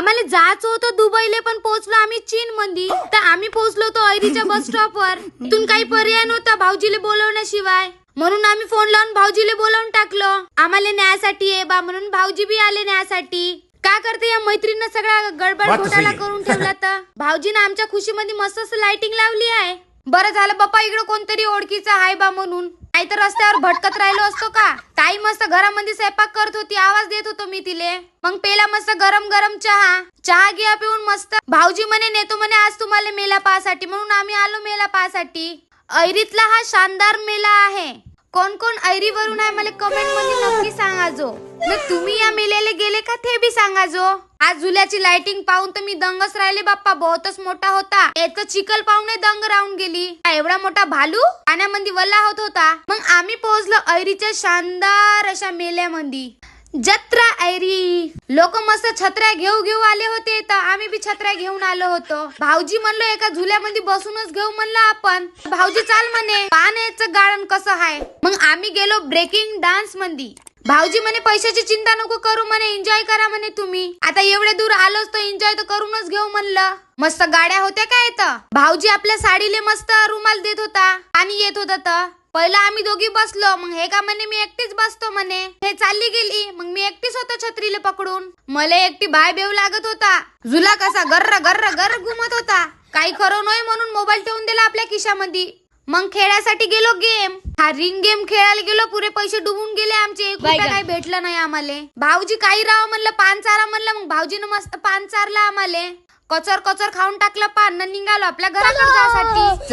आम्हाला जायचं होतं दुबईले पण पोहोचलो आम्ही चीन मध्ये तर आम्ही पोहोचलो होतो ऐरीच्या बस स्टॉपवर तिथून काही पर्याय नव्हता भाऊजीले बोलवण्याशिवाय. म्हणून आम्ही फोन लावून भाऊजीले बोलावून टाकलो. आम्हाला न्यायासाठी ये बा म्हणून भाऊजी बी आले न्यायासाठी. काय करते या मैत्रीनं सगळा गडबड घोटाळा. करून ठेवला तर? भाऊजीनं आमच्या खुशीमध्ये मस्त लाइटिंग लावली आहे. बरं झालं बाप्पा इकडे कोणतरी ओळखीचा आहे बा म्हणून. नाहीतर रस्त्यावर भटकत राहिलो असतो का? ताई मस्त घरामध्ये स्वयंपाक करत होती आवाज देत होतो मी तिले. मग पेला मस्त गरम गरम चहा. चहा घ्या पिऊन मस्त. भाऊजी म्हणे नेतो म्हणे आज तुम्हाला मेला पाहासाठी. म्हणून आम्ही आलो मेला पाहासाठी. ऐरीतला हा शानदार मेला आहे. कोण कोण ऐरीवरून आहे मला कमेंटमध्ये नक्की सांगा जो. मग तुम्ही या मेल्याला गेले का ते बी सांगा जो. आज झुल्याची लाइटिंग पाहून तर मी दंगच राहिले बाप्पा बहुतच मोठा होता. याचं चिखल पाहून दंग राहून गेली. एवढा मोठा भालू? पाण्यामध्ये वल्ला होत होता. मग आम्ही पोहोचलो ऐरीच्या शानदार अशा मेल्यामध्ये जत्रा ऐरी। लोक मस्त छत्र्या घेऊ घेऊ आले होते तर आम्ही बी छत्र्या घेऊन आलो होतो. भाऊजी म्हणलो एका झुल्यामध्ये बसूनच घेऊ म्हणलं आपण. भाऊजी चाल म्हणे पाण्याचं गार्डन कसं आहे मग आम्ही गेलो ब्रेकिंग डान्समध्ये भाऊजी म्हणे पैशाची चिंता नको करू म्हणे एन्जॉय करा म्हणे तुम्ही. आता एवढे दूर आलोच तर एन्जॉय तर करूनच घेऊ म्हणलं. मस्त गाड्या होत्या काय येत भाऊजी आपल्या साडीले मस्त रुमाल देत होता. पाणी येत होता तर. पहिला आम्ही दोघी बसलो मग हे का म्हणे मी एकटीच बसतो म्हणे? हे चालली गेली मग मी एकटीच होतो छत्रीला पकडून. मला एकटी बाय बेव लागत होता. झुला कसा गर्र गर्र गर्र घुमत होता. काही खरं नाही म्हणून मोबाईल ठेवून दिला आपल्या खिशामध्ये. मग खेळासाठी गेलो गेम. हा रिंग गेम खेळायला गेलो पुरे पैसे डुबून गेले आमचे. एक रुपया काही भेटलं नाही आम्हाला. भाऊजी काही राव म्हणलं पान चारा म्हणलं मग भाऊजीनं मस्त पान चारला आम्हाला. कचर कचर खाऊन टाकलं पान निघालो आपल्या घराकडे जासाठी.